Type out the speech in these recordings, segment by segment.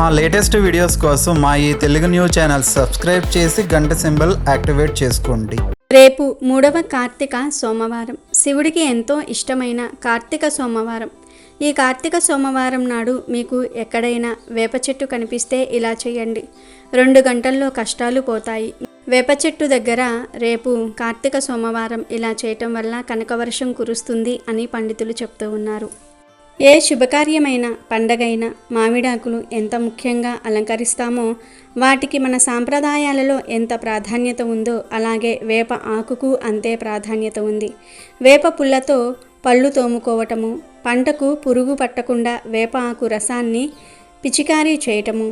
మా latest videos కోసం మా ఈ తెలుగు న్యూస్ ఛానల్ సబ్స్క్రైబ్ చేసి గంట సింబల్ యాక్టివేట్ చేసుకోండి. రేపు మూడవ కార్తీక సోమవారం. శివుడికి ఎంతో ఇష్టమైన కార్తీక సోమవారం. ఈ కార్తీక సోమవారం నాడు మీకు ఎక్కడైనా వేప చెట్టు కనిపిస్తే ఇలా చేయండి. రెండు గంటల్లో కష్టాలు పోతాయి. వేప చెట్టు దగ్గర రేపు కార్తీక సోమవారం ఇలా చేయటం వల్ల కనకవర్షం కురుస్తుంది అని పండితులు చెప్తూ ఉన్నారు. ఏ శుభకార్యమైన పండగైన మామిడాకులు ఎంత ముఖ్యంగా అలంకరిస్తామో వాటికి మన సాంప్రదాయాలలో ఎంత ప్రాధాన్యత ఉందో అలాగే వేప ఆకుకు అంతే ప్రాధాన్యత ఉంది. వేప పుల్లతో పళ్ళు తోముకోవటము పంటకు పురుగు పట్టకుండా వేప ఆకు రసాన్ని పిచికారీ చేయటము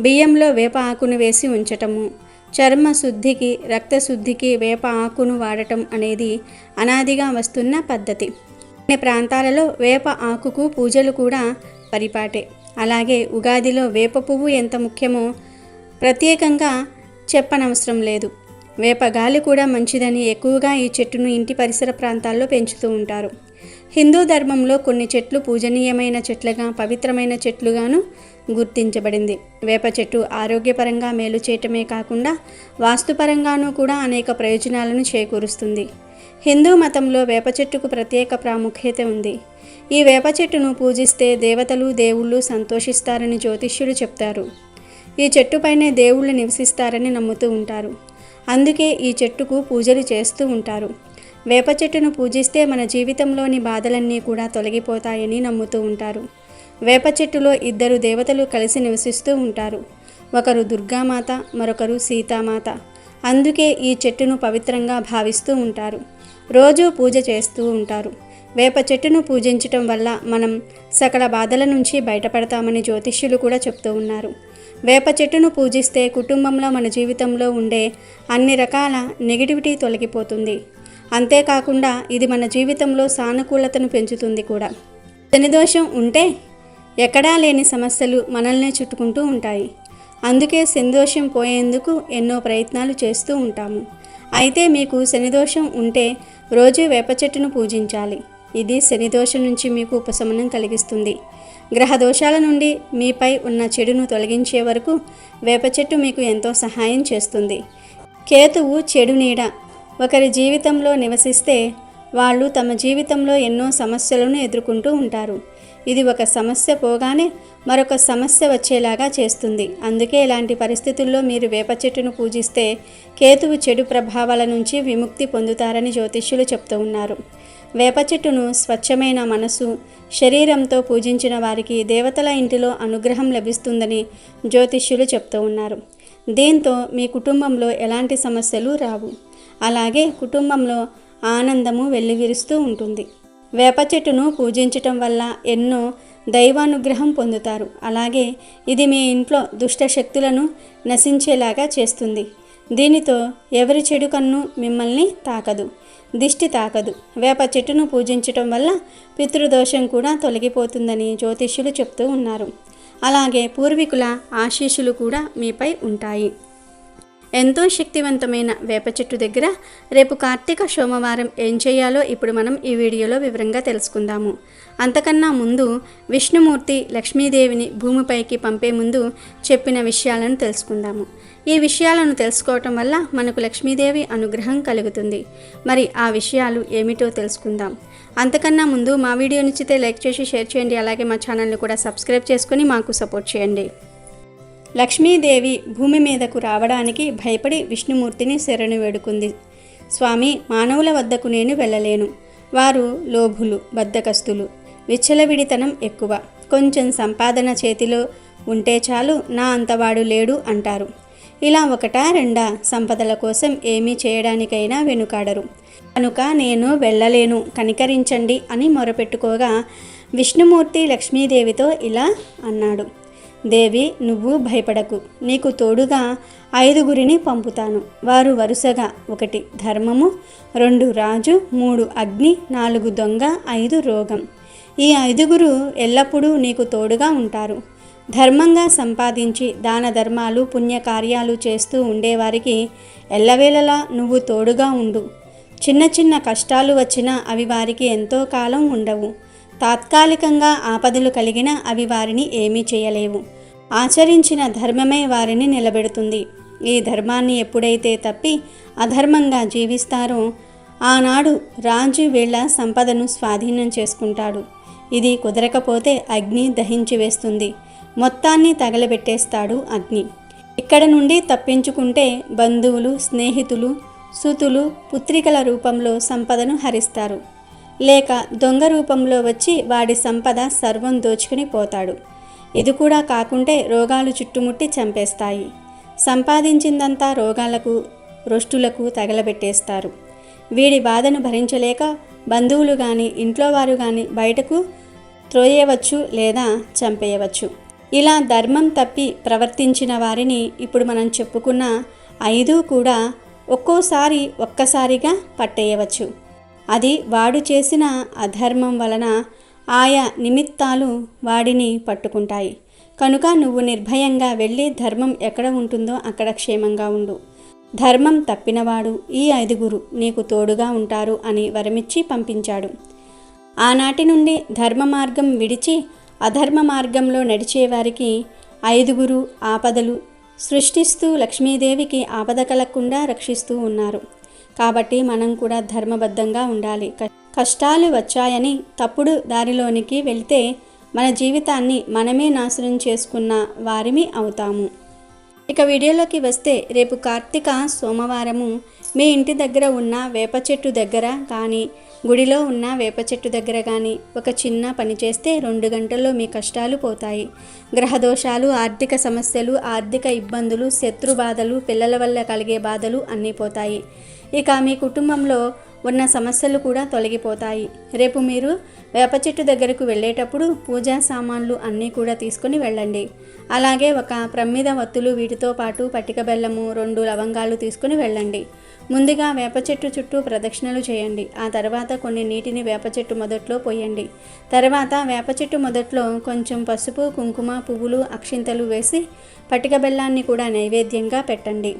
బియ్యంలో వేప ఆకును వేసి ఉంచటము చర్మ శుద్ధికి రక్తశుద్ధికి వేప ఆకును వాడటం అనేది అనాదిగా వస్తున్న పద్ధతి. ప్రాంతాలలో వేప ఆకుకు పూజలు కూడా పరిపాటే. అలాగే ఉగాదిలో వేప పువ్వు ఎంత ముఖ్యమో ప్రత్యేకంగా చెప్పనవసరం లేదు. వేప గాలి కూడా మంచిదని ఎక్కువగా ఈ చెట్టును ఇంటి పరిసర ప్రాంతాల్లో పెంచుతూ ఉంటారు. హిందూ ధర్మంలో కొన్ని చెట్లు పూజనీయమైన చెట్లుగా పవిత్రమైన చెట్లుగాను గుర్తించబడింది. వేప చెట్టు ఆరోగ్యపరంగా మేలు చేయటమే కాకుండా వాస్తుపరంగానూ కూడా అనేక ప్రయోజనాలను చేకూరుస్తుంది. హిందూ మతంలో వేప చెట్టుకు ప్రత్యేక ప్రాముఖ్యత ఉంది. ఈ వేప చెట్టును పూజిస్తే దేవతలు దేవుళ్ళు సంతోషిస్తారని జ్యోతిష్యులు చెప్తారు. ఈ చెట్టుపైనే దేవుళ్ళు నివసిస్తారని నమ్ముతూ ఉంటారు. అందుకే ఈ చెట్టుకు పూజలు చేస్తూ ఉంటారు. వేప చెట్టును పూజిస్తే మన జీవితంలోని బాధలన్నీ కూడా తొలగిపోతాయని నమ్ముతూ ఉంటారు. వేప చెట్టులో ఇద్దరు దేవతలు కలిసి నివసిస్తూ ఉంటారు. ఒకరు దుర్గామాత మరొకరు సీతామాత. అందుకే ఈ చెట్టును పవిత్రంగా భావిస్తూ ఉంటారు. రోజూ పూజ చేస్తూ ఉంటారు. వేప చెట్టును పూజించటం వల్ల మనం సకల బాధల నుంచి బయటపడతామని జ్యోతిష్యులు కూడా చెప్తూ ఉన్నారు. వేప చెట్టును పూజిస్తే కుటుంబంలో మన జీవితంలో ఉండే అన్ని రకాల నెగిటివిటీ తొలగిపోతుంది. అంతేకాకుండా ఇది మన జీవితంలో సానుకూలతను పెంచుతుంది కూడా. శనిదోషం ఉంటే ఎక్కడా లేని సమస్యలు మనల్నే చుట్టుకుంటూ ఉంటాయి. అందుకే శనిదోషం పోయేందుకు ఎన్నో ప్రయత్నాలు చేస్తూ ఉంటాము. అయితే మీకు శనిదోషం ఉంటే రోజు వేప చెట్టును పూజించాలి. ఇది శనిదోషం నుంచి మీకు ఉపశమనం కలిగిస్తుంది. గ్రహ దోషాల నుండి మీపై ఉన్న చెడును తొలగించే వరకు వేప చెట్టు మీకు ఎంతో సహాయం చేస్తుంది. కేతువు చెడు నీడ. ఒకరి జీవితంలో నివసిస్తే వాళ్ళు తమ జీవితంలో ఎన్నో సమస్యలను ఎదుర్కొంటూ ఉంటారు. ఇది ఒక సమస్య పోగానే మరొక సమస్య వచ్చేలాగా చేస్తుంది. అందుకే ఇలాంటి పరిస్థితుల్లో మీరు వేప చెట్టును పూజిస్తే కేతువు చెడు ప్రభావాల నుంచి విముక్తి పొందుతారని జ్యోతిష్యులు చెప్తూ ఉన్నారు. వేప చెట్టును స్వచ్ఛమైన మనసు శరీరంతో పూజించిన వారికి దేవతల ఇంటిలో అనుగ్రహం లభిస్తుందని జ్యోతిష్యులు చెప్తూ ఉన్నారు. దీంతో మీ కుటుంబంలో ఎలాంటి సమస్యలు రావు. అలాగే కుటుంబంలో ఆనందము వెల్లివిరుస్తూ ఉంటుంది. వేప చెట్టును పూజించటం వల్ల ఎన్నో దైవానుగ్రహం పొందుతారు. అలాగే ఇది మీ ఇంట్లో దుష్ట శక్తులను నశించేలాగా చేస్తుంది. దీనితో ఎవరి చెడు కన్ను మిమ్మల్ని తాకదు. దిష్టి తాకదు. వేప చెట్టును పూజించటం వల్ల పితృదోషం కూడా తొలగిపోతుందని జ్యోతిష్యులు చెప్తూ ఉన్నారు. అలాగే పూర్వీకుల ఆశీస్సులు కూడా మీపై ఉంటాయి. ఎంతో శక్తివంతమైన వేప చెట్టు దగ్గర రేపు కార్తీక సోమవారం ఏం చేయాలో ఇప్పుడు మనం ఈ వీడియోలో వివరంగా తెలుసుకుందాము. అంతకన్నా ముందు విష్ణుమూర్తి లక్ష్మీదేవిని భూమిపైకి పంపే ముందు చెప్పిన విషయాలను తెలుసుకుందాము. ఈ విషయాలను తెలుసుకోవటం వల్ల మనకు లక్ష్మీదేవి అనుగ్రహం కలుగుతుంది. మరి ఆ విషయాలు ఏమిటో తెలుసుకుందాం. అంతకన్నా ముందు మా వీడియో నచ్చితే లైక్ చేసి షేర్ చేయండి. అలాగే మా ఛానల్ని కూడా సబ్స్క్రైబ్ చేసుకొని మాకు సపోర్ట్ చేయండి. లక్ష్మీదేవి భూమి మీదకు రావడానికి భయపడి విష్ణుమూర్తిని శరణు వేడుకుంది. స్వామి మానవుల వద్దకు నేను వెళ్ళలేను. వారు లోభులు బద్దకస్తులు. విచ్చలవిడితనం ఎక్కువ. కొంచెం సంపాదన చేతిలో ఉంటే చాలు నా అంతవాడు లేడు అంటారు. ఇలా ఒకటా రెండా సంపదల కోసం ఏమీ చేయడానికైనా వెనుకాడరు. కనుక నేను వెళ్ళలేను కనికరించండి అని మొరపెట్టుకోగా విష్ణుమూర్తి లక్ష్మీదేవితో ఇలా అన్నాడు. దేవి నువ్వు భయపడకు. నీకు తోడుగా ఐదుగురిని పంపుతాను. వారు వరుసగా ఒకటి ధర్మము రెండు రాజు మూడు అగ్ని నాలుగు దొంగ ఐదు రోగం. ఈ ఐదుగురు ఎల్లప్పుడూ నీకు తోడుగా ఉంటారు. ధర్మంగా సంపాదించి దాన ధర్మాలు పుణ్యకార్యాలు చేస్తూ ఉండేవారికి ఎల్లవేళలా నువ్వు తోడుగా ఉండు. చిన్న చిన్న కష్టాలు వచ్చినా అవి వారికి ఎంతో కాలం ఉండవు. తాత్కాలికంగా ఆపదలు కలిగిన అవి వారిని ఏమీ చేయలేవు. ఆచరించిన ధర్మమే వారిని నిలబెడుతుంది. ఈ ధర్మాన్ని ఎప్పుడైతే తప్పి అధర్మంగా జీవిస్తారో ఆనాడు రాజు వీళ్ళ సంపదను స్వాధీనం చేసుకుంటాడు. ఇది కుదరకపోతే అగ్ని దహించి వేస్తుంది. మొత్తాన్ని తగలబెట్టేస్తాడు అగ్ని. ఇక్కడ నుండి తప్పించుకుంటే బంధువులు స్నేహితులు సుతులు పుత్రికల రూపంలో సంపదను హరిస్తారు. లేక దొంగ రూపంలో వచ్చి వాడి సంపద సర్వం దోచుకుని పోతాడు. ఇది కూడా కాకుంటే రోగాలు చుట్టుముట్టి చంపేస్తాయి. సంపాదించిందంతా రోగాలకు రొష్టులకు తగలబెట్టేస్తారు. వీడి బాధను భరించలేక బంధువులు కానీ ఇంట్లో వారు కానీ బయటకు త్రోయేయవచ్చు లేదా చంపేయవచ్చు. ఇలా ధర్మం తప్పి ప్రవర్తించిన వారిని ఇప్పుడు మనం చెప్పుకున్న ఐదు కూడా ఒక్కోసారి ఒక్కసారిగా పట్టేయవచ్చు. అది వాడు చేసిన అధర్మం వలన ఆయా నిమిత్తాలు వాడిని పట్టుకుంటాయి. కనుక నువ్వు నిర్భయంగా వెళ్ళి ధర్మం ఎక్కడ ఉంటుందో అక్కడ క్షేమంగా ఉండు. ధర్మం తప్పినవాడు ఈ ఐదుగురు నీకు తోడుగా ఉంటారు అని వరమిచ్చి పంపించాడు. ఆనాటి నుండి ధర్మ మార్గం విడిచి అధర్మ మార్గంలో నడిచేవారికి ఐదుగురు ఆపదలు సృష్టిస్తూ లక్ష్మీదేవికి ఆపద కలగకుండా రక్షిస్తూ ఉన్నారు. కాబట్టి మనం కూడా ధర్మబద్ధంగా ఉండాలి. కష్టాలు వచ్చాయని తప్పుడు దారిలోనికి వెళితే మన జీవితాన్ని మనమే నాశనం చేసుకున్న వారిమి అవుతాము. ఇక వీడియోలోకి వస్తే రేపు కార్తీక సోమవారము. మీ ఇంటి దగ్గర ఉన్న వేప చెట్టు దగ్గర కానీ గుడిలో ఉన్న వేప చెట్టు దగ్గర కానీ ఒక చిన్న పని చేస్తే రెండు గంటల్లో మీ కష్టాలు పోతాయి. గ్రహదోషాలు ఆర్థిక సమస్యలు ఆర్థిక ఇబ్బందులు శత్రు బాధలు పిల్లల వల్ల కలిగే బాధలు అన్నీ పోతాయి. ఇక మీ కుటుంబంలో ఉన్న సమస్యలు కూడా తొలగిపోతాయి. రేపు మీరు వేప చెట్టు దగ్గరకు వెళ్ళేటప్పుడు పూజా సామాన్లు అన్నీ కూడా తీసుకుని వెళ్ళండి. అలాగే ఒక ప్రమ్మిద వత్తులు వీటితో పాటు పట్టిక బెల్లము రెండు లవంగాలు తీసుకుని వెళ్ళండి. ముందుగా వేప చెట్టు చుట్టూ ప్రదక్షిణలు చేయండి. ఆ తర్వాత కొన్ని నీటిని వేప చెట్టు మొదట్లో పోయండి. తర్వాత వేప చెట్టు మొదట్లో కొంచెం పసుపు కుంకుమ పువ్వులు అక్షింతలు వేసి పట్టిక బెల్లాన్ని కూడా నైవేద్యంగా పెట్టండి.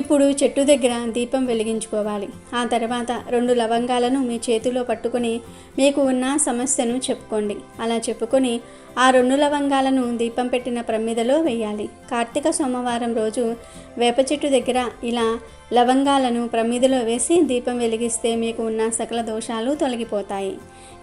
ఇప్పుడు చెట్టు దగ్గర దీపం వెలిగించుకోవాలి. ఆ తర్వాత రెండు లవంగాలను మీ చేతిలో పట్టుకొని మీకు ఉన్న సమస్యను చెప్పుకోండి. అలా చెప్పుకొని ఆ రెండు లవంగాలను దీపం పెట్టిన ప్రమిదలో వేయాలి. కార్తీక సోమవారం రోజు వేప చెట్టు దగ్గర ఇలా లవంగాలను ప్రమిదిలో వేసి దీపం వెలిగిస్తే మీకు ఉన్న సకల దోషాలు తొలగిపోతాయి.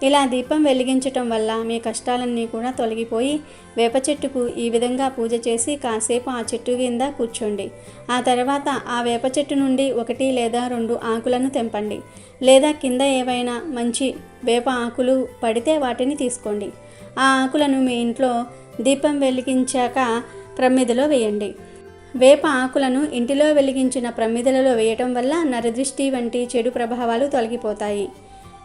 ఇలా దీపం వెలిగించటం వల్ల మీ కష్టాలన్నీ కూడా తొలగిపోయి వేప చెట్టుకు ఈ విధంగా పూజ చేసి కాసేపు ఆ చెట్టు కింద కూర్చోండి. ఆ తర్వాత ఆ వేప చెట్టు నుండి ఒకటి లేదా రెండు ఆకులను తెంపండి. లేదా కింద ఏవైనా మంచి వేప ఆకులు పడితే వాటిని తీసుకోండి. ఆ ఆకులను మీ ఇంట్లో దీపం వెలిగించాక ప్రమిదిలో వేయండి. వేప ఆకులను ఇంటిలో వెలిగించిన ప్రమిదలలో వేయటం వల్ల నరదృష్టి వంటి చెడు ప్రభావాలు తొలగిపోతాయి.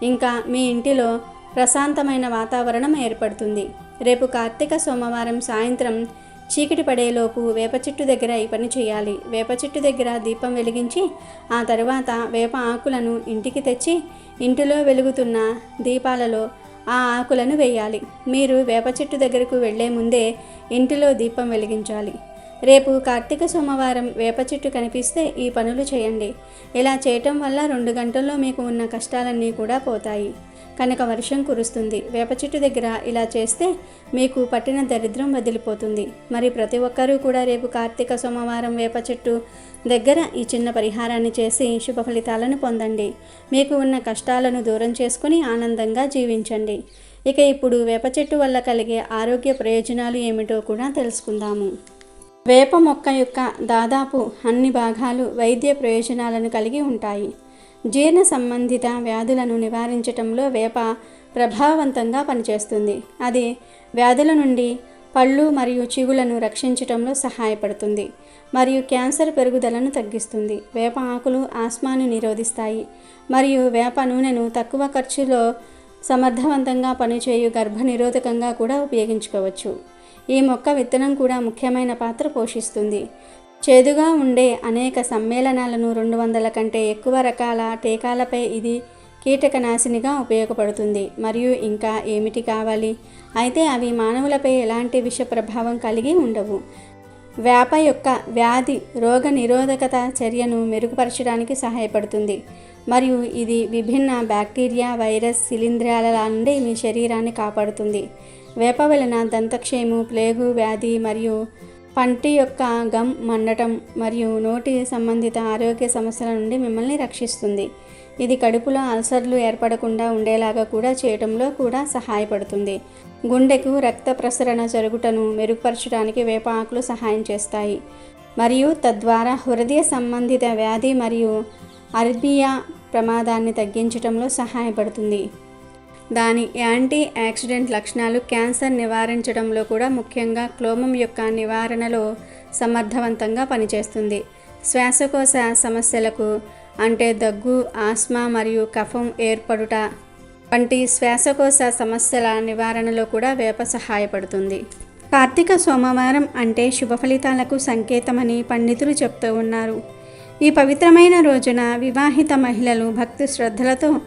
ఇంకా మీ ఇంటిలో ప్రశాంతమైన వాతావరణం ఏర్పడుతుంది. రేపు కార్తీక సోమవారం సాయంత్రం చీకటి పడేలోపు వేప చెట్టు దగ్గర ఈ పని చేయాలి. వేప చెట్టు దగ్గర దీపం వెలిగించి ఆ తర్వాత వేప ఆకులను ఇంటికి తెచ్చి ఇంటిలో వెలుగుతున్న దీపాలలో ఆ ఆకులను వేయాలి. మీరు వేప చెట్టు దగ్గరకు వెళ్ళే ముందే ఇంటిలో దీపం వెలిగించాలి. రేపు కార్తీక సోమవారం వేప చెట్టు కనిపిస్తే ఈ పనులు చేయండి. ఇలా చేయటం వల్ల రెండు గంటల్లో మీకు ఉన్న కష్టాలన్నీ కూడా పోతాయి. కనుక వర్షం కురుస్తుంది. వేప చెట్టు దగ్గర ఇలా చేస్తే మీకు పట్టిన దరిద్రం వదిలిపోతుంది. మరి ప్రతి ఒక్కరూ కూడా రేపు కార్తీక సోమవారం వేప చెట్టు దగ్గర ఈ చిన్న పరిహారాన్ని చేసి శుభ ఫలితాలను పొందండి. మీకు ఉన్న కష్టాలను దూరం చేసుకుని ఆనందంగా జీవించండి. ఇక ఇప్పుడు వేప చెట్టు వల్ల కలిగే ఆరోగ్య ప్రయోజనాలు ఏమిటో కూడా తెలుసుకుందాము. వేప మొక్క యొక్క దాదాపు అన్ని భాగాలు వైద్య ప్రయోజనాలను కలిగి ఉంటాయి. జీర్ణ సంబంధిత వ్యాధులను నివారించటంలో వేప ప్రభావవంతంగా పనిచేస్తుంది. అది వ్యాధుల నుండి పళ్ళు మరియు చిగులను రక్షించటంలో సహాయపడుతుంది మరియు క్యాన్సర్ పెరుగుదలను తగ్గిస్తుంది. వేప ఆకులు ఆస్మాను నిరోధిస్తాయి మరియు వేప నూనెను తక్కువ ఖర్చులో సమర్థవంతంగా పనిచేయు గర్భ నిరోధకంగా కూడా ఉపయోగించుకోవచ్చు. ఈ మొక్క విత్తనం కూడా ముఖ్యమైన పాత్ర పోషిస్తుంది. చేదుగా ఉండే అనేక సమ్మేళనాలను రెండు వందల కంటే ఎక్కువ రకాల టీకాలపై ఇది కీటకనాశినిగా ఉపయోగపడుతుంది. మరియు ఇంకా ఏమిటి కావాలి? అయితే అవి మానవులపై ఎలాంటి విష ప్రభావం కలిగి ఉండవు. వేప యొక్క వ్యాధి రోగ నిరోధకత చర్యను మెరుగుపరచడానికి సహాయపడుతుంది. మరియు ఇది విభిన్న బ్యాక్టీరియా వైరస్ శిలీంధ్రాల నుండి మీ శరీరాన్ని కాపాడుతుంది. వేప వలన దంతక్షేము ప్లేగు వ్యాధి మరియు పంటి యొక్క గమ్ మండటం మరియు నోటి సంబంధిత ఆరోగ్య సమస్యల నుండి మిమ్మల్ని రక్షిస్తుంది. ఇది కడుపులో అల్సర్లు ఏర్పడకుండా ఉండేలాగా కూడా చేయడంలో కూడా సహాయపడుతుంది. గుండెకు రక్త ప్రసరణ జరుగుటను మెరుగుపరచడానికి వేప ఆకులు సహాయం చేస్తాయి. మరియు తద్వారా హృదయ సంబంధిత వ్యాధి మరియు అర్బియా ప్రమాదాన్ని తగ్గించడంలో సహాయపడుతుంది. దాని యాంటీ యాక్సిడెంట్ లక్షణాలు క్యాన్సర్ నివారించడంలో కూడా ముఖ్యంగా క్లోమం యొక్క నివారణలో సమర్థవంతంగా పనిచేస్తుంది. శ్వాసకోశ సమస్యలకు అంటే దగ్గు ఆస్మా మరియు కఫం ఏర్పడుట వంటి శ్వాసకోశ సమస్యల నివారణలో కూడా వేప సహాయపడుతుంది. కార్తీక సోమవారం అంటే శుభ ఫలితాలకు సంకేతమని పండితులు చెప్తూ ఉన్నారు. ఈ పవిత్రమైన రోజున వివాహిత మహిళలు భక్తి శ్రద్ధలతో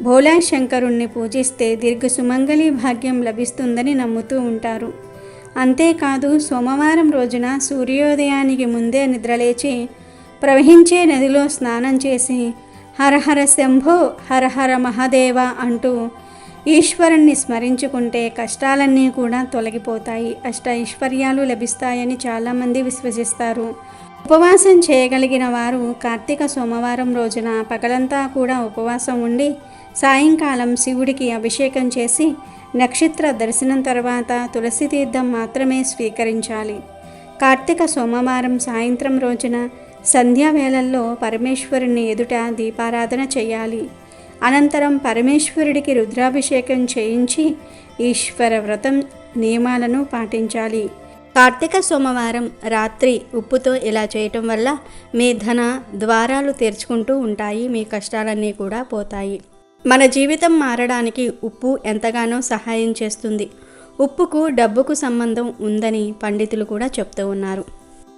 భోలా శంకరుణ్ణి పూజిస్తే దీర్ఘ సుమంగళి భాగ్యం లభిస్తుందని నమ్ముతూ ఉంటారు. అంతేకాదు సోమవారం రోజున సూర్యోదయానికి ముందే నిద్రలేచి ప్రవహించే నదిలో స్నానం చేసి హరహర శంభో హరహర మహాదేవ అంటూ ఈశ్వరుణ్ణి స్మరించుకుంటే కష్టాలన్నీ కూడా తొలగిపోతాయి. అష్ట ఐశ్వర్యాలు లభిస్తాయని చాలామంది విశ్వసిస్తారు. ఉపవాసం చేయగలిగిన వారు కార్తీక సోమవారం రోజున పగలంతా కూడా ఉపవాసం ఉండి సాయంకాలం శివుడికి అభిషేకం చేసి నక్షత్ర దర్శనం తర్వాత తులసి తీర్థం మాత్రమే స్వీకరించాలి. కార్తీక సోమవారం సాయంత్రం రోజున సంధ్యా వేళల్లో పరమేశ్వరుని ఎదుట దీపారాధన చేయాలి. అనంతరం పరమేశ్వరుడికి రుద్రాభిషేకం చేయించి ఈశ్వర వ్రతం నియమాలను పాటించాలి. కార్తీక సోమవారం రాత్రి ఉప్పుతో ఇలా చేయటం వల్ల మీ ధన ద్వారాలు తెరుచుకుంటూ ఉంటాయి మీ కష్టాలన్నీ కూడా పోతాయి. మన జీవితం మారడానికి ఉప్పు ఎంతగానో సహాయం చేస్తుంది. ఉప్పుకు డబ్బుకు సంబంధం ఉందని పండితులు కూడా చెప్తూ ఉన్నారు.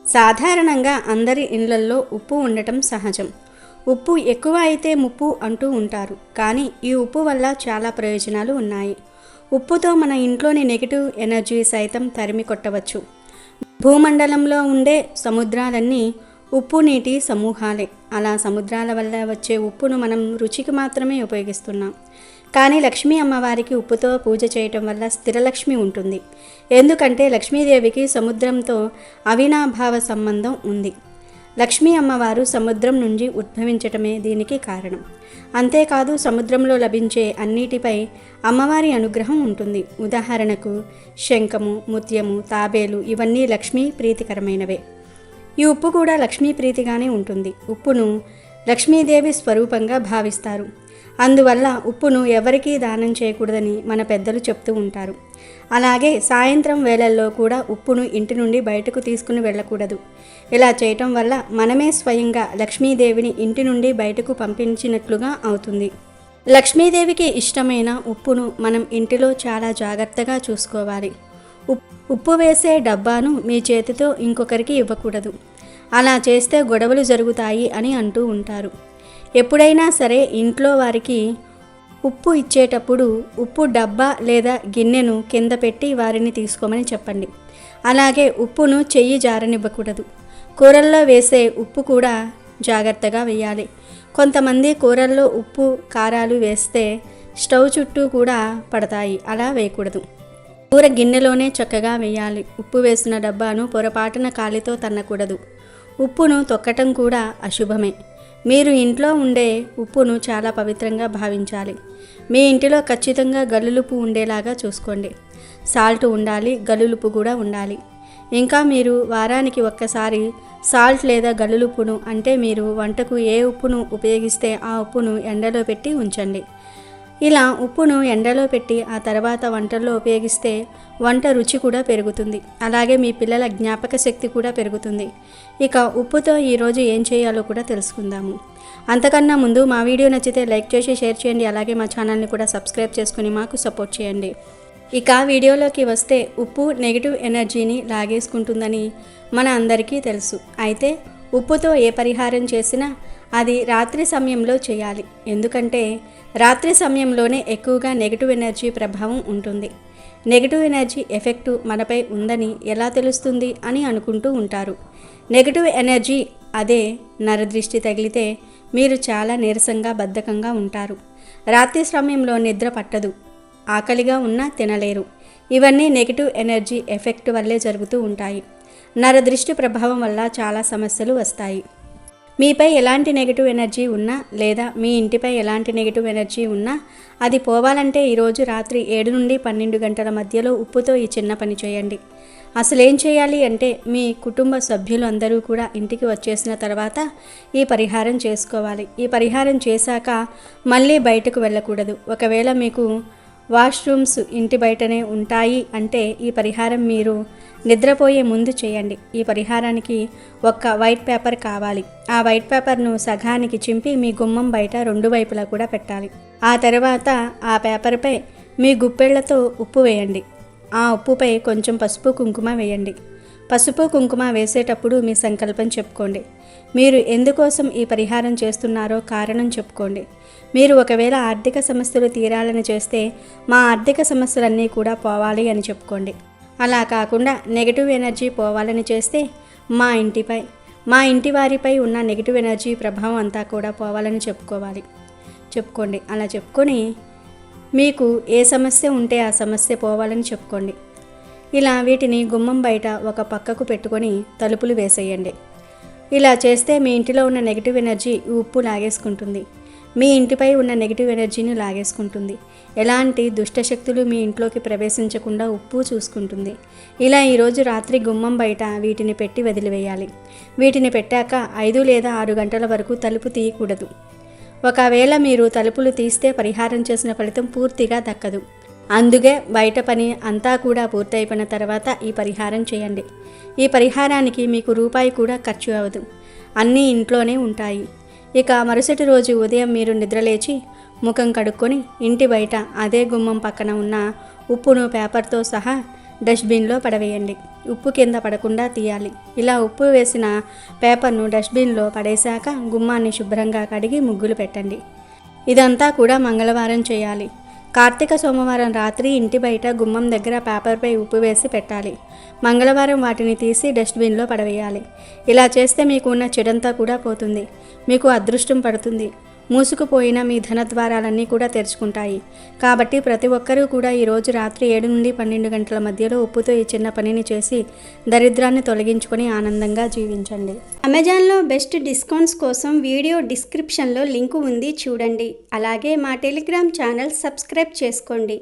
సాధారణంగా అందరి ఇండ్లల్లో ఉప్పు ఉండటం సహజం. ఉప్పు ఎక్కువ అయితే ముప్పు అంటూ ఉంటారు. కానీ ఈ ఉప్పు వల్ల చాలా ప్రయోజనాలు ఉన్నాయి. ఉప్పుతో మన ఇంట్లోని నెగిటివ్ ఎనర్జీ సైతం తరిమి కొట్టవచ్చు. భూమండలంలో ఉండే సముద్రాలన్నీ ఉప్పు నీటి సమూహాలే. అలా సముద్రాల వల్ల వచ్చే ఉప్పును మనం రుచికి మాత్రమే ఉపయోగిస్తున్నాం. కానీ లక్ష్మీ అమ్మవారికి ఉప్పుతో పూజ చేయటం వల్ల స్థిరలక్ష్మి ఉంటుంది. ఎందుకంటే లక్ష్మీదేవికి సముద్రంతో అవినాభావ సంబంధం ఉంది. లక్ష్మీ అమ్మవారు సముద్రం నుంచి ఉద్భవించటమే దీనికి కారణం. అంతేకాదు సముద్రంలో లభించే అన్నిటిపై అమ్మవారి అనుగ్రహం ఉంటుంది. ఉదాహరణకు శంఖము ముత్యము తాబేలు ఇవన్నీ లక్ష్మీ ప్రీతికరమైనవే. ఈ ఉప్పు కూడా లక్ష్మీప్రీతిగానే ఉంటుంది. ఉప్పును లక్ష్మీదేవి స్వరూపంగా భావిస్తారు. అందువల్ల ఉప్పును ఎవరికీ దానం చేయకూడదని మన పెద్దలు చెప్తూ ఉంటారు. అలాగే సాయంత్రం వేళల్లో కూడా ఉప్పును ఇంటి నుండి బయటకు తీసుకుని వెళ్ళకూడదు. ఇలా చేయటం వల్ల మనమే స్వయంగా లక్ష్మీదేవిని ఇంటి నుండి బయటకు పంపించినట్లుగా అవుతుంది. లక్ష్మీదేవికి ఇష్టమైన ఉప్పును మనం ఇంటిలో చాలా జాగ్రత్తగా చూసుకోవాలి. ఉప్- ఉప్పు వేసే డబ్బాను మీ చేతితో ఇంకొకరికి ఇవ్వకూడదు. అలా చేస్తే గొడవలు జరుగుతాయి అని అంటూ ఉంటారు. ఎప్పుడైనా సరే ఇంట్లో వారికి ఉప్పు ఇచ్చేటప్పుడు ఉప్పు డబ్బా లేదా గిన్నెను కింద పెట్టి వారిని తీసుకోమని చెప్పండి. అలాగే ఉప్పును చెయ్యి జారనివ్వకూడదు. కూరల్లో వేసే ఉప్పు కూడా జాగ్రత్తగా వేయాలి. కొంతమంది కూరల్లో ఉప్పు కారాలు వేస్తే స్టవ్ చుట్టూ కూడా పడతాయి. అలా వేయకూడదు. కూర గిన్నెలోనే చక్కగా వేయాలి. ఉప్పు వేసిన డబ్బాను పొరపాటున కాలితో తన్నకూడదు. ఉప్పును తొక్కటం కూడా అశుభమే. మీరు ఇంట్లో ఉండే ఉప్పును చాలా పవిత్రంగా భావించాలి. మీ ఇంటిలో ఖచ్చితంగా గల్లులుపు ఉండేలాగా చూసుకోండి. సాల్ట్ ఉండాలి గల్లులుపు కూడా ఉండాలి. ఇంకా మీరు వారానికి ఒక్కసారి సాల్ట్ లేదా గల్లులుపును అంటే మీరు వంటకు ఏ ఉప్పును ఉపయోగిస్తే ఆ ఉప్పును ఎండలో పెట్టి ఉంచండి. ఇలా ఉప్పును ఎండలో పెట్టి ఆ తర్వాత వంటల్లో ఉపయోగిస్తే వంట రుచి కూడా పెరుగుతుంది. అలాగే మీ పిల్లల జ్ఞాపక శక్తి కూడా పెరుగుతుంది. ఇక ఉప్పుతో ఈరోజు ఏం చేయాలో కూడా తెలుసుకుందాము. అంతకన్నా ముందు మా వీడియో నచ్చితే లైక్ చేసి షేర్ చేయండి. అలాగే మా ఛానల్ని కూడా సబ్స్క్రైబ్ చేసుకుని మాకు సపోర్ట్ చేయండి. ఇక వీడియోలోకి వస్తే ఉప్పు నెగిటివ్ ఎనర్జీని లాగేసుకుంటుందని మన అందరికీ తెలుసు. అయితే ఉప్పుతో ఏ పరిహారం చేసినా అది రాత్రి సమయంలో చేయాలి. ఎందుకంటే రాత్రి సమయంలోనే ఎక్కువగా నెగిటివ్ ఎనర్జీ ప్రభావం ఉంటుంది. నెగిటివ్ ఎనర్జీ ఎఫెక్టు మనపై ఉందని ఎలా తెలుస్తుంది అని అనుకుంటూ ఉంటారు. నెగిటివ్ ఎనర్జీ అదే నరదృష్టి తగిలితే మీరు చాలా నీరసంగా బద్ధకంగా ఉంటారు. రాత్రి సమయంలో నిద్ర పట్టదు. ఆకలిగా ఉన్నా తినలేరు. ఇవన్నీ నెగిటివ్ ఎనర్జీ ఎఫెక్ట్ వల్లే జరుగుతూ ఉంటాయి. నరదృష్టి ప్రభావం వల్ల చాలా సమస్యలు వస్తాయి. మీపై ఎలాంటి నెగిటివ్ ఎనర్జీ ఉన్నా లేదా మీ ఇంటిపై ఎలాంటి నెగిటివ్ ఎనర్జీ ఉన్నా అది పోవాలంటే ఈరోజు రాత్రి ఏడు నుండి పన్నెండు గంటల మధ్యలో ఉప్పుతో ఈ చిన్న పని చేయండి. అసలు ఏం చేయాలి అంటే మీ కుటుంబ సభ్యులు అందరూ కూడా ఇంటికి వచ్చేసిన తర్వాత ఈ పరిహారం చేసుకోవాలి. ఈ పరిహారం చేశాక మళ్ళీ బయటకు వెళ్ళకూడదు. ఒకవేళ మీకు వాష్రూమ్స్ ఇంటి బయటనే ఉంటాయి అంటే ఈ పరిహారం మీరు నిద్రపోయే ముందు చేయండి. ఈ పరిహారానికి ఒక్క వైట్ పేపర్ కావాలి. ఆ వైట్ పేపర్ను సగానికి చింపి మీ గుమ్మం బయట రెండు వైపులా కూడా పెట్టాలి. ఆ తర్వాత ఆ పేపర్పై మీ గుప్పెళ్ళతో ఉప్పు వేయండి. ఆ ఉప్పుపై కొంచెం పసుపు కుంకుమ వేయండి. పసుపు కుంకుమ వేసేటప్పుడు మీ సంకల్పం చెప్పుకోండి. మీరు ఎందుకోసం ఈ పరిహారం చేస్తున్నారో కారణం చెప్పుకోండి. మీరు ఒకవేళ ఆర్థిక సమస్యలు తీరాలని చేస్తే మా ఆర్థిక సమస్యలన్నీ కూడా పోవాలి అని చెప్పుకోండి. అలా కాకుండా నెగిటివ్ ఎనర్జీ పోవాలని చేస్తే మా ఇంటిపై మా ఇంటి వారిపై ఉన్న నెగిటివ్ ఎనర్జీ ప్రభావం అంతా కూడా పోవాలని చెప్పుకోవాలి. చెప్పుకోండి. అలా చెప్పుకొని మీకు ఏ సమస్య ఉంటే ఆ సమస్య పోవాలని చెప్పుకోండి. ఇలా వీటిని గుమ్మం బయట ఒక పక్కకు పెట్టుకొని తలుపులు వేసేయండి. ఇలా చేస్తే మీ ఇంటిలో ఉన్న నెగిటివ్ ఎనర్జీ ఉప్పు లాగేసుకుంటుంది. మీ ఇంటిపై ఉన్న నెగిటివ్ ఎనర్జీని లాగేసుకుంటుంది. ఎలాంటి దుష్టశక్తులు మీ ఇంట్లోకి ప్రవేశించకుండా ఉప్పు చూసుకుంటుంది. ఇలా ఈరోజు రాత్రి గుమ్మం బయట వీటిని పెట్టి వదిలివేయాలి. వీటిని పెట్టాక ఐదు లేదా ఆరు గంటల వరకు తలుపు తీయకూడదు. ఒకవేళ మీరు తలుపులు తీస్తే పరిహారం చేసిన ఫలితం పూర్తిగా దక్కదు. అందుకే బయట పని అంతా కూడా పూర్తయిపోయిన తర్వాత ఈ పరిహారం చేయండి. ఈ పరిహారానికి మీకు రూపాయి కూడా ఖర్చు అవ్వదు. అన్నీ ఇంట్లోనే ఉంటాయి. ఇక మరుసటి రోజు ఉదయం మీరు నిద్రలేచి ముఖం కడుక్కొని ఇంటి బయట అదే గుమ్మం పక్కన ఉన్న ఉప్పును పేపర్తో సహా డస్ట్బిన్లో పడవేయండి. ఉప్పు కింద పడకుండా తీయాలి. ఇలా ఉప్పు వేసిన పేపర్ను డస్ట్బిన్లో పడేశాక గుమ్మాన్ని శుభ్రంగా కడిగి ముగ్గులు పెట్టండి. ఇదంతా కూడా మంగళవారం చేయాలి. కార్తీక సోమవారం రాత్రి ఇంటి బయట గుమ్మం దగ్గర పేపర్పై ఉప్పు వేసి పెట్టాలి. మంగళవారం వాటిని తీసి డస్ట్బిన్లో పడవేయాలి. ఇలా చేస్తే మీకు ఉన్న చెడంతా కూడా పోతుంది. మీకు అదృష్టం పడుతుంది. మూసుకుపోయిన మీ ధనద్వారాలన్నీ కూడా తెరుచుకుంటాయి. కాబట్టి ప్రతి ఒక్కరూ కూడా ఈరోజు రాత్రి ఏడు నుండి పన్నెండు గంటల మధ్యలో ఉప్పుతో ఈ చిన్న పనిని చేసి దరిద్రాన్ని తొలగించుకొని ఆనందంగా జీవించండి. అమెజాన్లో బెస్ట్ డిస్కౌంట్స్ కోసం వీడియో డిస్క్రిప్షన్లో లింకు ఉంది చూడండి. అలాగే మా టెలిగ్రామ్ ఛానల్ సబ్స్క్రైబ్ చేసుకోండి.